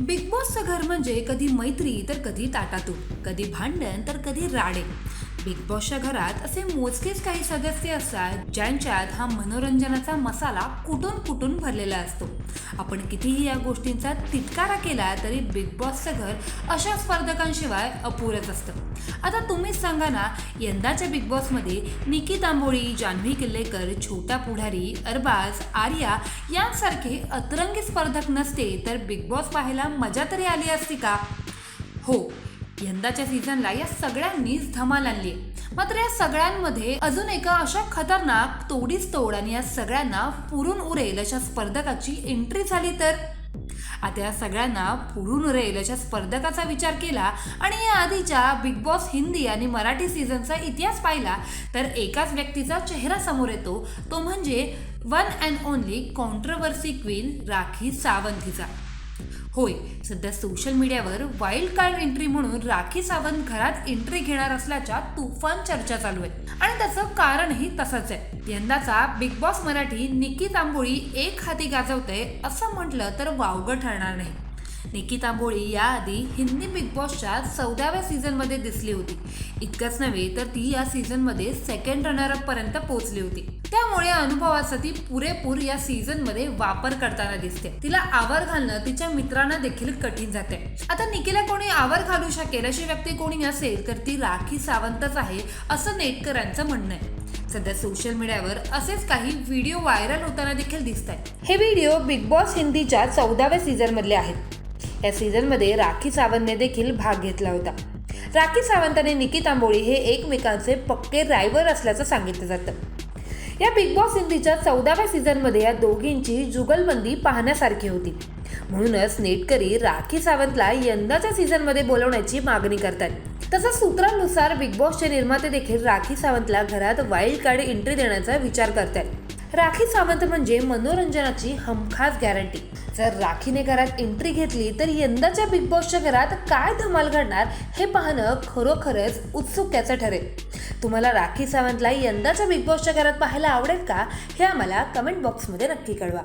Big बॉसचं घर म्हणजे कधी मैत्री तर कधी ताटातू कधी भांडण तर कधी राडे. बिग बॉसच्या घरात असे मोजकेच काही सदस्य असतात ज्यांच्यात हा मनोरंजनाचा मसाला कुठून कुठून भरलेला असतो. आपण कितीही या गोष्टींचा तिटकारा केला तरी बिग बॉसचं घर अशा स्पर्धकांशिवाय अपुरच असतं. आता तुम्हीच सांगा ना यंदाच्या बिग बॉसमध्ये निकी तांबोळी जान्हवी किल्लेकर छोटा पुढारी अरबाज आर्या यांसारखे अतरंगी स्पर्धक नसते तर बिग बॉस पाहायला मजा तरी आली असती का? हो यंदाच्या सीझनला या सगळ्यांनीच धमाल आणली. मात्र या सगळ्यांमध्ये अजून एका अशा खतरनाक तोडीस तोड आणि या सगळ्यांना पुरून उरेल अशा स्पर्धकाची एंट्री झाली तर. आता या सगळ्यांना पुरून उरेल अशा स्पर्धकाचा विचार केला आणि या आधीच्या बिग बॉस हिंदी आणि मराठी सीझनचा इतिहास पाहिला तर एकाच व्यक्तीचा चेहरा समोर येतो. तो म्हणजे one and only controversy queen Rakhi Sawant हिचा होय सध्या सोशल मीडियावर वाईल्ड कार्ड एंट्री म्हणून राखी सावंत घरात एंट्री घेणार असल्याच्या तुफान चर्चा चालू आहे. आणि त्याचं कारणही तसंच आहे. यंदाचा बिग बॉस मराठी निकी तांबोळी एक हाती गाजवते असं म्हटलं तर वावगं ठरणार नाही. निकिता तांबोळी याआधी हिंदी बिग बॉसच्या चौदाव्या सीझनमध्ये दिसली होती. इतकंच नव्हे तर ती या सीझनमध्ये सेकंड रनरअप पर्यंत पोहोचली होती. त्यामुळे अनुभवासाठी अनुभवाचा ती पुरेपूर या सीझनमध्ये वापर करताना दिसते. तिला आवर घालणं तिच्या मित्रांना देखील कठीण जाते. आता निकीला कोणी आवर घालू शकेल अशी व्यक्ती कोणी असेल तर ती राखी सावंतच आहे असं नेटकरांचं म्हणणं आहे. सध्या सोशल मीडियावर असेच काही व्हिडिओ व्हायरल होताना देखील दिसत आहेत हे व्हिडिओ बिग बॉस हिंदीच्या चौदाव्या सीझन मधले आहेत. या सीझनमध्ये राखी सावंतने देखील भाग घेतला होता. राखी सावंत आणि निकी तांबोळी हे एकमेकांचे पक्के रायवर असल्याचं सांगितलं जातं. या बिग बॉस हिंदीच्या चौदाव्या सीझनमध्ये या दोघींची जुगलबंदी पाहण्यासारखी होती. म्हणूनच नेटकरी राखी सावंतला यंदाच्या सीझनमध्ये बोलवण्याची मागणी करतात. तसंच सूत्रांनुसार बिग बॉसचे निर्माते देखील राखी सावंतला घरात वाईल्ड कार्ड एंट्री देण्याचा विचार करतात. राखी सावंत म्हणजे मनोरंजनाची हमखास गॅरंटी जर राखीने घरात एंट्री घेतली तर यंदाच्या बिग बॉसच्या घरात काय धमाल घडणार हे पाहणं खरोखरच उत्सुक्याचं ठरेल. तुम्हाला राखी सावंतला यंदाच्या बिग बॉसच्या घरात पाहायला आवडेल का हे आम्हाला कमेंट बॉक्समध्ये नक्की कळवा.